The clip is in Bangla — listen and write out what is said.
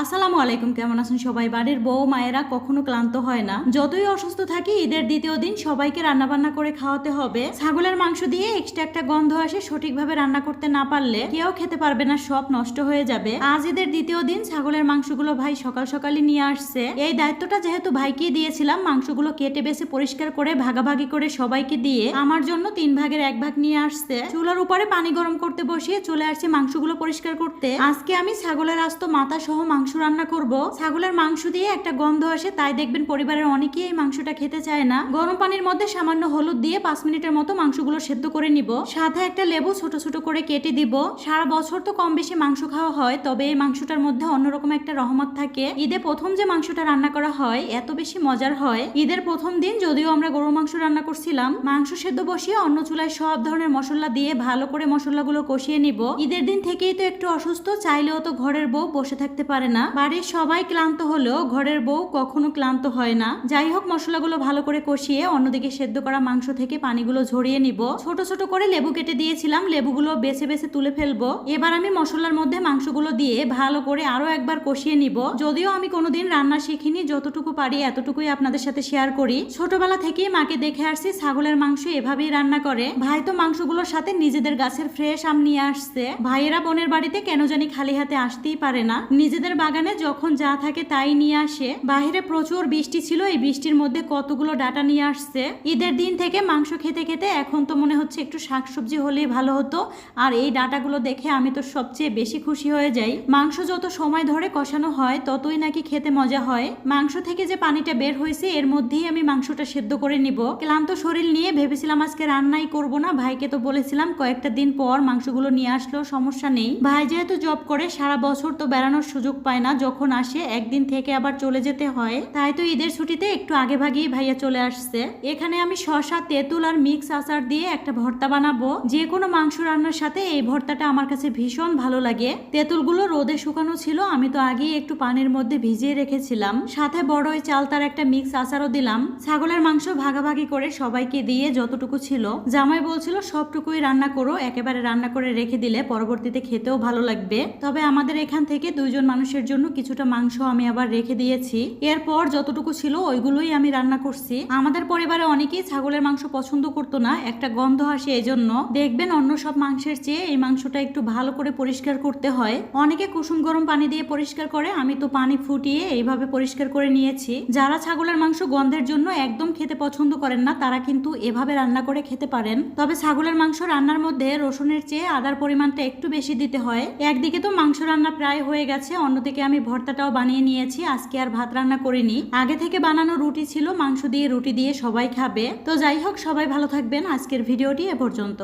আসসালামু আলাইকুম, কেমন আছেন সবাই? বাড়ির বউ মায়েরা কখনো ক্লান্ত হয় না। যতই অসুস্থ থাকি, ঈদের দ্বিতীয় দিন সবাইকে রান্নাবান্না করে খাওয়াতে হবে। ছাগলের মাংস দিয়ে এক্সট্রা একটা গন্ধ আসে সঠিকভাবে রান্না করতে না পারলে কেউ খেতে পারবে না, সব নষ্ট হয়ে যাবে। আজ ঈদের দ্বিতীয় দিন ছাগলের মাংসগুলো ভাই সকাল সকালই নিয়ে আসছে। এই দায়িত্বটা যেহেতু ভাইকে দিয়েছিলাম, মাংসগুলো কেটে বেছে পরিষ্কার করে, ভাগাভাগি করে সবাইকে দিয়ে আমার জন্য তিন ভাগের এক ভাগ নিয়ে আসছে। চুলার উপরে পানি গরম করতে বসিয়ে চলে আসছে মাংসগুলো পরিষ্কার করতে। আজকে আমি ছাগলের আস্ত মাথা সহ মাংস রান্না করব। ছাগলের মাংস দিয়ে একটা গন্ধ আসে, তাই দেখবেন পরিবারের অনেকেই এই মাংসটা খেতে চায় না। গরম পানির মধ্যে সামান্য হলুদ দিয়ে পাঁচ মিনিটের মতো মাংসগুলো সেদ্ধ করে নিব। সাথে একটা লেবু ছোট ছোট করে কেটে দিব। সারা বছর তো কম বেশি মাংস খাওয়া হয়, তবে এই মাংসটার মধ্যে অন্যরকম একটা রহমত থাকে। ঈদে প্রথম যে মাংসটা রান্না করা হয়, এত বেশি মজার হয়। ঈদের প্রথম দিন যদিও আমরা গরুর মাংস রান্না করছিলাম, মাংস সেদ্ধ বসিয়ে অন্য চুলায় সব ধরনের মশলা দিয়ে ভালো করে মশলাগুলো কষিয়ে নিব। ঈদের দিন থেকেই তো একটু অসুস্থ, চাইলেও তো ঘরের বউ বসে থাকতে পারে না। বাড়ির সবাই ক্লান্ত হলেও ঘরের বউ কখনো ক্লান্ত হয় না। যাই হোক, মশলাগুলো ভালো করে কষিয়ে অন্যদিকে সেদ্ধ করা মাংস থেকে পানিগুলো ঝরিয়ে নিব। ছোট ছোট করে লেবু কেটে দিয়েছিলাম, লেবুগুলো বেছে বেছে তুলে ফেলব। এবার আমি মশলার মধ্যে মাংসগুলো দিয়ে ভালো করে আরও একবার কষিয়ে নিব। যদিও আমি কোনোদিন রান্না শিখিনি, যতটুকু পারি এতটুকুই আপনাদের সাথে শেয়ার করি। ছোটবেলা থেকেই মাকে দেখে আসছি ছাগলের মাংস এভাবেই রান্না করে। ভাই তো মাংসগুলোর সাথে নিজেদের গাছের ফ্রেশ আম নিয়ে আসছে। ভাইয়েরা বোনের বাড়িতে কেন জানি খালি হাতে আসতেই পারে না। নিজেদের বাগানে যখন যা থাকে তাই নিয়ে আসে। বাইরে প্রচুর বৃষ্টি ছিল, এই বৃষ্টির মধ্যে কতগুলো ডাটা নিয়ে আসছে। ঈদের দিন থেকে মাংস খেতে খেতে এখন তো মনে হচ্ছে একটু শাকসবজি হলেই ভালো হতো। আর এই ডাটাগুলো দেখে আমি তো সবচেয়ে বেশি খুশি হয়ে যাই। মাংস যত সময় ধরে কষানো হয়, ততই নাকি খেতে মজা হয়। মাংস থেকে যে পানিটা বের হয়েছে, এর মধ্যেই আমি মাংসটা সেদ্ধ করে নিব। ক্লান্ত শরীর নিয়ে ভেবেছিলাম আজকে রান্নাই করব না। ভাইকে তো বলেছিলাম, কয়েকটা দিন পর মাংসগুলো নিয়ে আসলেও সমস্যা নেই। ভাই যেহেতু জব করে, সারা বছর তো বেড়ানোর সুযোগ পায় না, যখন আসে একদিন থেকে আবার চলে যেতে হয়। তাই তো ঈদের ছুটিতে একটু আগে ভাগেই ভাইয়া চলে আসছে। এখানে আমি শসা, তেঁতুল আর মিক্স আচার দিয়ে একটা ভর্তা বানাবো। যে কোনো মাংস রান্নার সাথে এই ভর্তাটা আমার কাছে ভীষণ ভালো লাগে। তেঁতুলগুলো রোদে শুকানো ছিল, আমি তো আগেই একটু পানির মধ্যে ভিজিয়ে রেখেছিলাম। সাথে বড় চাল তার একটা মিক্স আচারও দিলাম। ছাগলের মাংস ভাগাভাগি করে সবাইকে দিয়ে যতটুকু ছিল, জামাই বলছিল, সবটুকুই রান্না করো, একেবারে রান্না করে রেখে দিলে পরবর্তীতে খেতেও ভালো লাগবে। তবে আমাদের এখান থেকে দুইজন মানুষের জন্য কিছুটা মাংস আমি আবার রেখে দিয়েছি। এরপর যতটুকু ছিল ওইগুলোই আমি রান্না করছি। আমাদের পরিবারে অনেকেই ছাগলের মাংস পছন্দ করতো না, একটা গন্ধ আসে এজন্য। দেখবেন অন্য সব মাংসের চেয়ে এই মাংসটা একটু ভালো করে পরিষ্কার করতে হয়। অনেকে কুসুম গরম পানি দিয়ে পরিষ্কার করে, আমি তো পানি ফুটিয়ে এইভাবে পরিষ্কার করে নিয়েছি। যারা ছাগলের মাংস গন্ধের জন্য একদম খেতে পছন্দ করেন না, তারা কিন্তু এভাবে রান্না করে খেতে পারেন। তবে ছাগলের মাংস রান্নার মধ্যে রসুনের চেয়ে আদার পরিমাণটা একটু বেশি দিতে হয়। একদিকে তো মাংস রান্না প্রায় হয়ে গেছে, অন্যদিকে আমি ভর্তাটাও বানিয়ে নিয়েছি। আজকে আর ভাত রান্না করিনি। আগে থেকে বানানো রুটি ছিল, মাংস দিয়ে রুটি দিয়ে সবাই খাবে। তো যাই হোক, সবাই ভালো থাকবেন। আজকের ভিডিওটি এ পর্যন্ত।